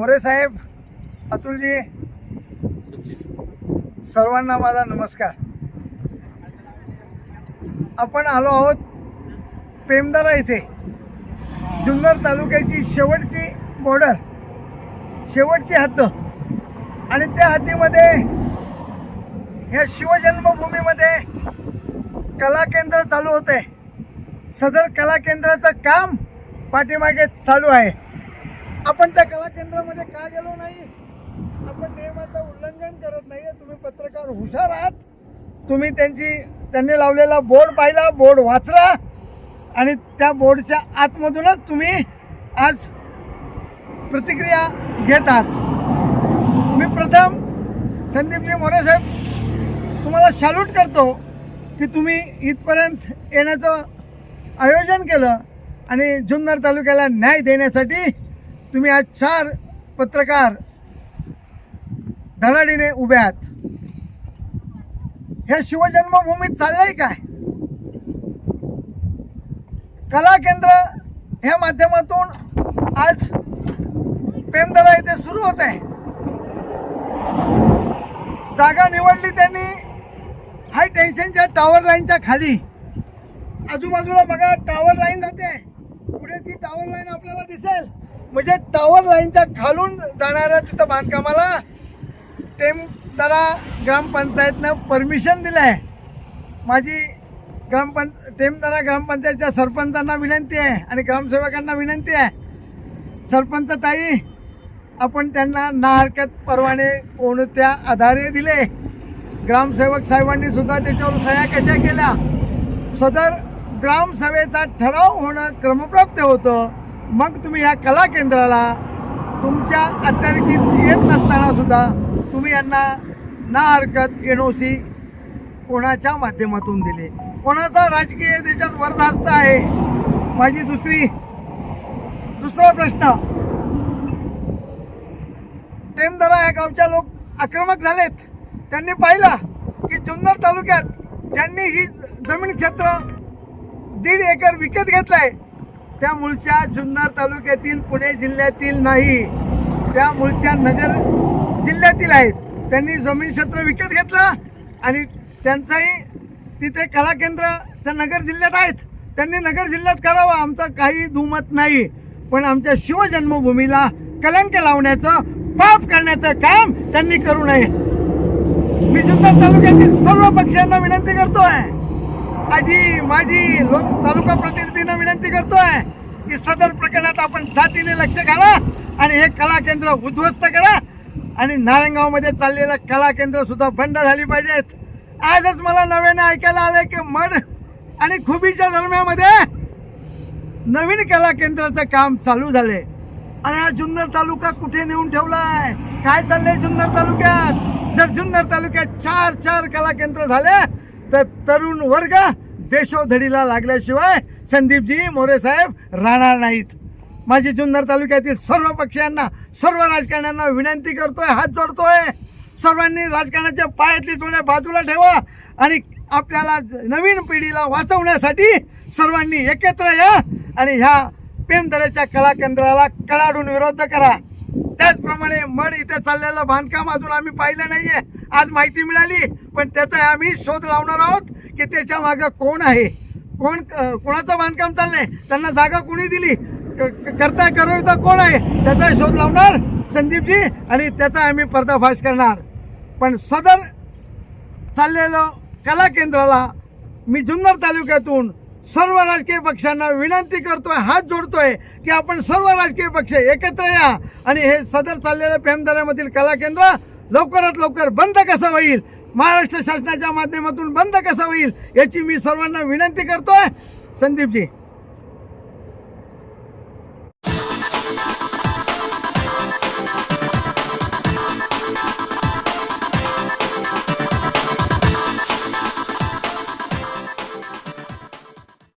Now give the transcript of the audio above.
मोरे साहेब अतुलजी सर्वांना माझा नमस्कार. आपण आलो आहोत पेमदारा इथे. जुन्नर तालुक्याची शेवटची बॉर्डर शेवटची हद्द. आणि त्या हद्दीमध्ये ह्या शिवजन्मभूमीमध्ये कला केंद्र चालू होते सदर कला केंद्राचं काम पाठीमागे चालू आहे. आपण त्या कला केंद्रामध्ये का गेलो नाही? आपण नियमाचं उल्लंघन करत नाही तुम्ही पत्रकार हुशार आहात. तुम्ही त्यांची त्यांनी लावलेला बोर्ड पाहिला बोर्ड वाचला आणि त्या बोर्डच्या आतमधूनच तुम्ही आज प्रतिक्रिया घेत आहात. मी प्रथम संदीपजी मोरे साहेब तुम्हाला सॅल्यूट करतो की तुम्ही इथपर्यंत येण्याचं आयोजन केलं आणि जुन्नर तालुक्याला न्याय देण्यासाठी तुम्ही आज चार पत्रकार धडाडीने उभे आहात. ह्या शिवजन्मभूमीत चाललंय काय? कला केंद्र ह्या माध्यमातून आज पेमदरा इथे सुरू होत आहे. जागा निवडली त्यांनी. हाय टेन्शनच्या टॉवर लाईनच्या खाली. आजूबाजूला बघा टॉवर लाईन जाते पुढे ती टॉवर लाईन आपल्याला दिसेल म्हणजे टॉवर लाईनच्या खालून जाणाऱ्या तिथं बांधकामाला टेमदरा ग्रामपंचायतनं परमिशन दिलं आहे माझी ग्रामपंच टेमदरा ग्रामपंचायतच्या सरपंचांना विनंती आहे आणि ग्रामसेवकांना विनंती आहे. सरपंच ताई आपण त्यांना ना हरकत परवाने कोणत्या आधारे दिले? ग्रामसेवक साहेबांनी सुद्धा त्याच्यावर सह्या कशा केल्या? सदर ग्रामसभेचा ठराव होणं क्रमप्राप्त होतं. मग तुम्ही या कला केंद्राला तुमच्या अत्यारिकीत येत नसताना सुद्धा तुम्ही यांना ना हरकत एन ओ सी कोणाच्या माध्यमातून दिले. कोणाचा राजकीय त्याच्यात वरदास्त आहे? माझी दुसरी दुसरा प्रश्न. टेमदरा या गावच्या लोक आक्रमक झालेत. त्यांनी पाहिलं की जुन्नर तालुक्यात त्यांनी ही जमीन क्षेत्र दीड एकर विकत घेतलं आहे त्या मूळच्या जुन्नर तालुक्यातील पुणे जिल्ह्यातील नाही. त्या मूळच्या नगर जिल्ह्यातील आहेत. त्यांनी जमीन क्षेत्र विकत घेतलं आणि त्यांचाही तिथे कला केंद्र त्या नगर जिल्ह्यात आहेत. त्यांनी नगर जिल्ह्यात करावं आमचं काही दुमत नाही. पण आमच्या शिवजन्मभूमीला कलंक लावण्याचं पाप करण्याचं काम त्यांनी करू नये. मी जुन्नर तालुक्यातील सर्व पक्षांना विनंती करतोय. आजी माझी लो तालुका प्रतिनिधींना विनंती करतोय की सदर प्रकरणात आपण जातीने लक्ष घाला आणि हे कला केंद्र उद्ध्वस्त करा. आणि नारायणगावमध्ये चाललेलं कला केंद्र सुद्धा बंद झाली पाहिजेत. आजच मला नव्याने ऐकायला आलंय की मड आणि खुबीच्या दरम्यामध्ये नवीन कला केंद्राचं काम चालू झाले आणि हा जुन्नर तालुका कुठे नेऊन ठेवलाय? काय चाललंय जुन्नर तालुक्यात? जर जुन्नर तालुक्यात चार चार कला केंद्र झाले तर तरुण वर्ग देशोधडीला लागल्याशिवाय संदीपजी मोरे साहेब राहणार नाहीत. माझी जुन्नर तालुक्यातील सर्व पक्षांना सर्व राजकारण्यांना विनंती करतोय हात जोडतोय. सर्वांनी राजकारणाच्या पायातली थोड्या बाजूला ठेवा आणि आपल्याला नवीन पिढीला वाचवण्यासाठी सर्वांनी एकत्र या आणि ह्या पेमदऱ्याच्या कलाकेंद्राला कडाडून विरोध करा. त्याचप्रमाणे मड इथे चाललेलं बांधकाम अजून आम्ही पाहिलं नाहीये. आज माहिती मिळाली. पण त्याचा आम्ही शोध लावणार आहोत की त्याच्या मागं कोण आहे. कोण कोणाचं बांधकाम चाललंय? त्यांना जागा कोणी दिली? क- करता करता कोण आहे? त्याचा शोध लावणार संदीपजी आणि त्याचा आम्ही पर्दाफाश करणार. पण सदर चाललेलं कला केंद्राला मी जुन्नर तालुक्यातून सर्व राजकीय पक्षांना विनंती करतोय हात जोडतोय की आपण सर्व राजकीय पक्ष एकत्र या. आणि हे सदर चाललेलं पेमदऱ्यामधील कला केंद्र लवकरात लवकर बंद कसं होईल? महाराष्ट्र शासनाच्या माध्यमातून बंद कसं होईल? याची मी सर्वांना विनंती करतोय. संदीपजी.